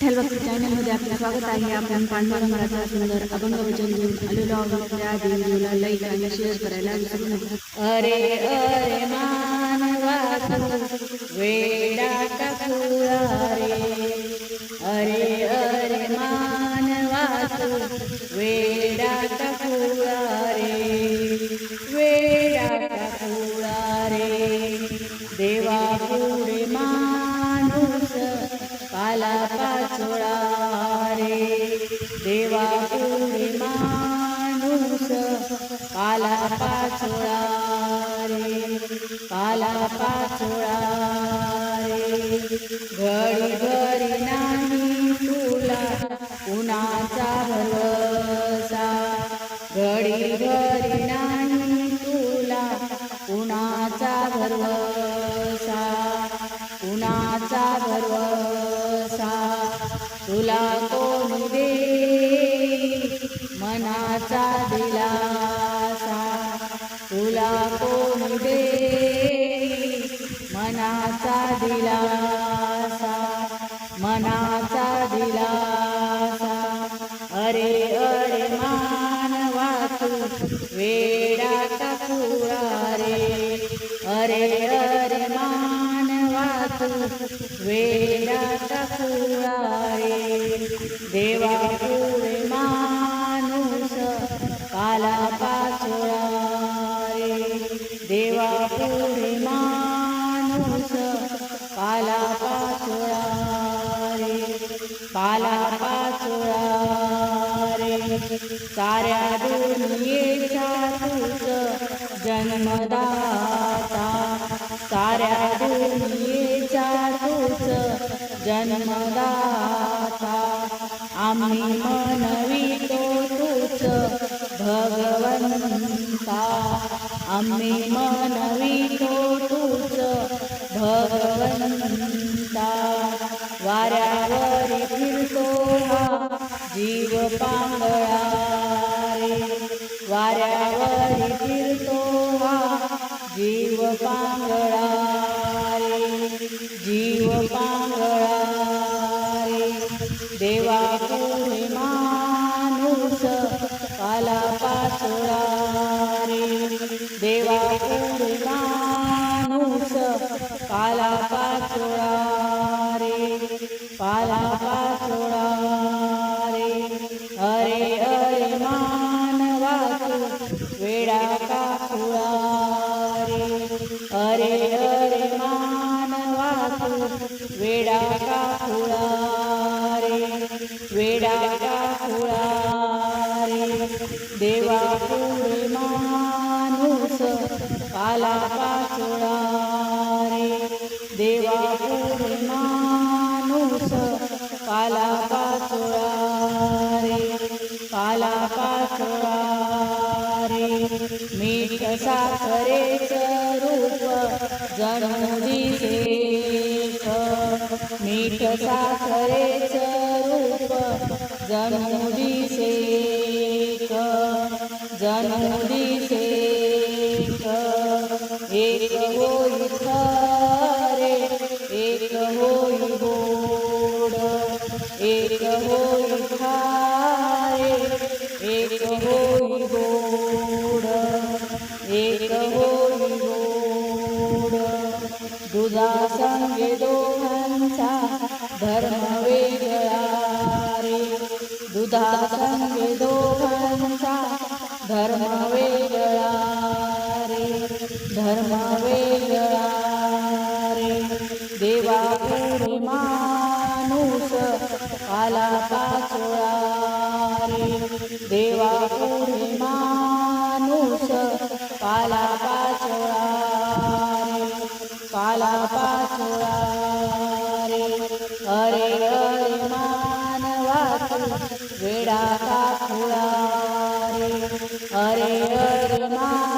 विठ्ठल चॅनलमध्ये आपलं स्वागत आहे आपण पांडुरंग मराठा सुंदर अभंग वचन घेऊन आलेलो आहोत त्या देवीला लाईक आणि शेअर करायला विसरू नका अरे अरे मानवा वेडा टकुरा रे अरे अरे मानवा वेडा टकुरा रे वेडा टकुरा रे देवा आला पाचोळा रे. देवा पुढे माणूस आला पाचोळा रे. आला पाचोळा रे. घडी घरी नाही तुला कुणाचा भरसा. घडी घरी नाही तुला कुणाचा भरवसा कुणाचा भरवसा तुला कोण दे मनाचा दिलासा. तुला कोण दे मनाचा दिलासा. मनाचा दिलासा. अरे अरे मानवा तू वेडा टकुरा रे. अरे अरे मानवा तू वेडा पुरा देवा पुढे माणूस काला पाचोळा रे देवा पुढे माणूस काला पाचोळा रे काला पाचोळा रे साऱ्या दुनियेचा तूच जन्मदाता. साऱ्या दुनियेचा तूच जन्मदाता. आम्ही मनवितो तूच भगवंता. आम्ही मनवितो तूच भगवंता. वाऱ्यावर फिरतो हा जीव पांगळा वाऱ्यावर फिरतो हा जीव पांगळा रे देवा पुढे माणूस काला पाचोळा रे काला काला पाचोळा रे काला पाचोळा रे मीठ साखरेच रूप जणू दिसेक मीठ साखरेच रूप जणू दिसेक जणू दिसेक एक एक होई गोड एक होई गोड. दुधा संगे दोघांचा धर्म वेगळा रे. दुधा संगे दोघांचा धर्म वेगळा रे. धर्म वेगळा रे. देवा पुढे माणूस काला पाचोळा. देवा पुढे माणूस काला पाचोळा काला पाचोळा रे अरे अरे मानवा वेडा का रे अरे अरे मानवा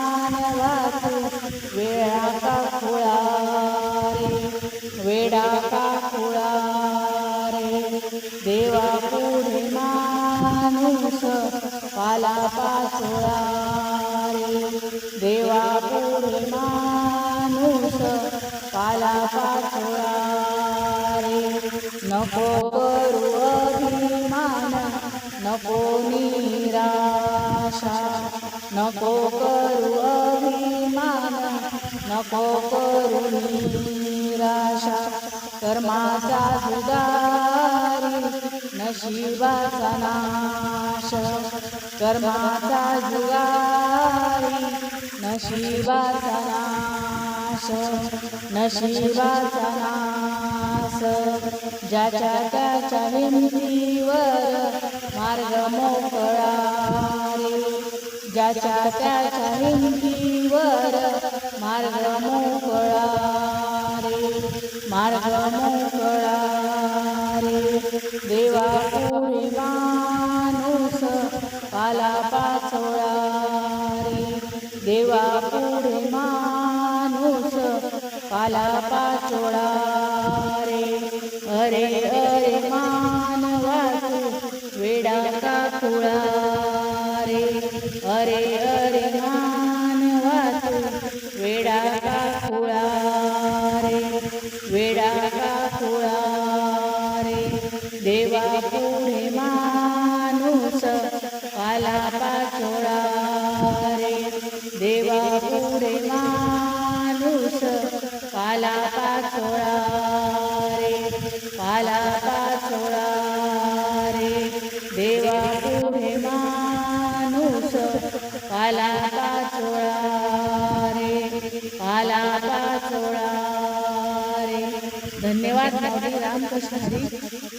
काला पाचोळा नको करू अभिमान नको निराशा. नको करू अभिमान नको करू निराशा. कर्माचा जुगारी नशिबाचा नाश. कर्माचा जुगारी नशिबाचा नाश. नशिबाचा नाश. ज्याच्या त्याच्या भिंतीवर मार्ग मोकळा रे ज्याच्या त्याच्या भिंतीवर मार्ग मोकळा रे मार्ग मोकळा रे देवा पुढे माणूस पाला पाचोळा रे देवा पाला पाचोळा. पाला पाचोळा रे पाला पाचोळा रे देवा पुढे माणूस पाला पाचोळा रे पाला पाचोळा रे धन्यवाद रामकृष्ण हरी.